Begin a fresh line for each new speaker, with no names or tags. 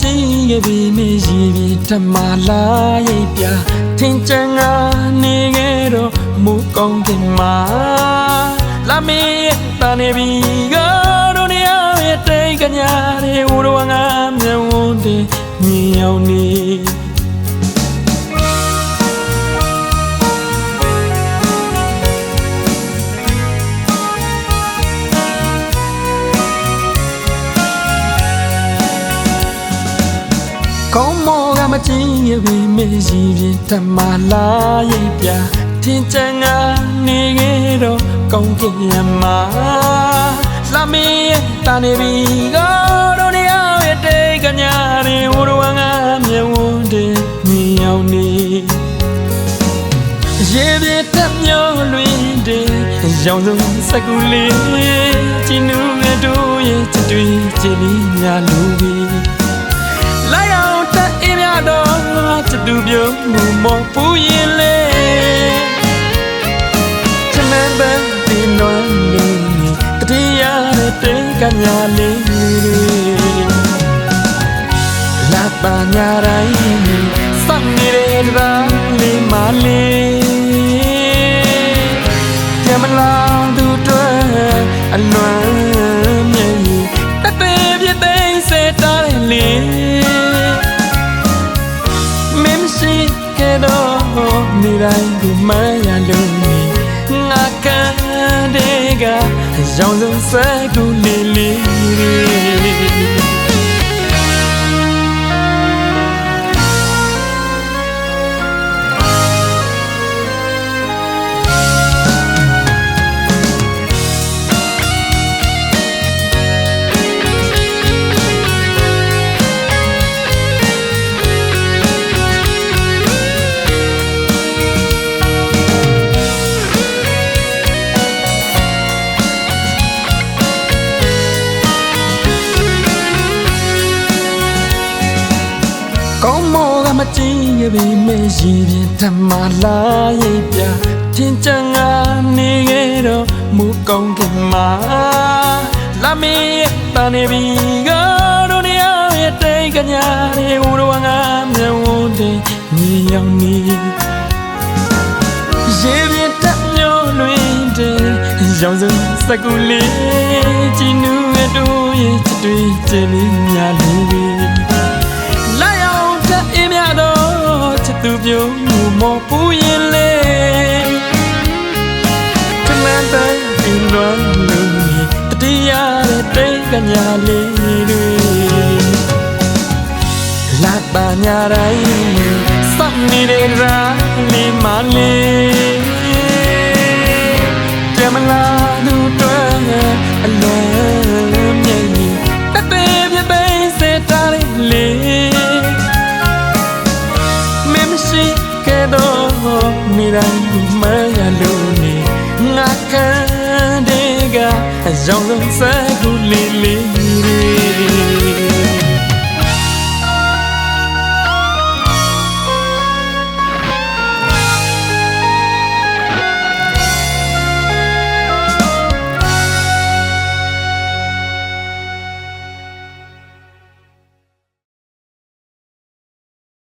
ကြည့်ခဲ့ပြီမေရီပြီဓမ္မလာရိပ်ပြထင်ချင်ငါနေခဲ့တော့မူကောင်းတင်မှာလာမေးတာနေပြီက မောကမကြည့်ရပြီမေးစီပြင်ဓမ္မလာရိပ်ပြထင်ချင်ငါနေခဲ့တော့ကောင်းကင်ရမှာလာမေးတာနေပြီကတော့နေရရဲ့တိတ်ကညာတွေဝရဝငါမြဝန်းတယ်မြင်အောင်နေရေပြေတက်မျောလွင်တယ်ရောင်စုံစကူလေးချီနူငယ်တို့ရဲ့ချစ်တွေချီလီညာလူပြီး တော့ချစ်သူပြုံးမှုမောပူရင်လေချမန်ပန်းတင်နွမ်းလို့တတိယတဲ့တေကညာလေးလာပါညာတိုင်းစောင့်နေတဲ့ရာလေးမလေး တော့နေတိုင်းကိုမရလို့နေငါကန်တဲ့ကရောင်စုံစက်ကူလေးလေး မောကမကြည့်ရပြီမေရှိပြင်ဓမ္မလာရိပ်ပြတင်ချင်ငါနေခဲ့တော့မူကောင်းကင်မှာလာမေးတာနေပြီကတော့နေရရဲ့တိတ်ကညာတွေဝရဝငါမျက်ဝန်းတင်မြေရောက်နေရေပြင်တက်မျောလွင်တယ်ရောင်စုံစကူလေးကြည်နူးရဲ့တို့ရဲ့ချစ်တွေချစ်လေးများလို့ ပြုံးမှုမောပူရင်လေခမန်တဲ့ဒီလွမ်းလို့တတိယတဲ့တိတ်ကညာလေးတွေလာပါညာတိုင်းစောင့်နေတဲ့ရာလေးမလေးကြမလာသူတွေအလုံး တော့မိတိုင်းမရလို့နေငါကန်တဲ့ကရောင်စုံစကူလေးလေး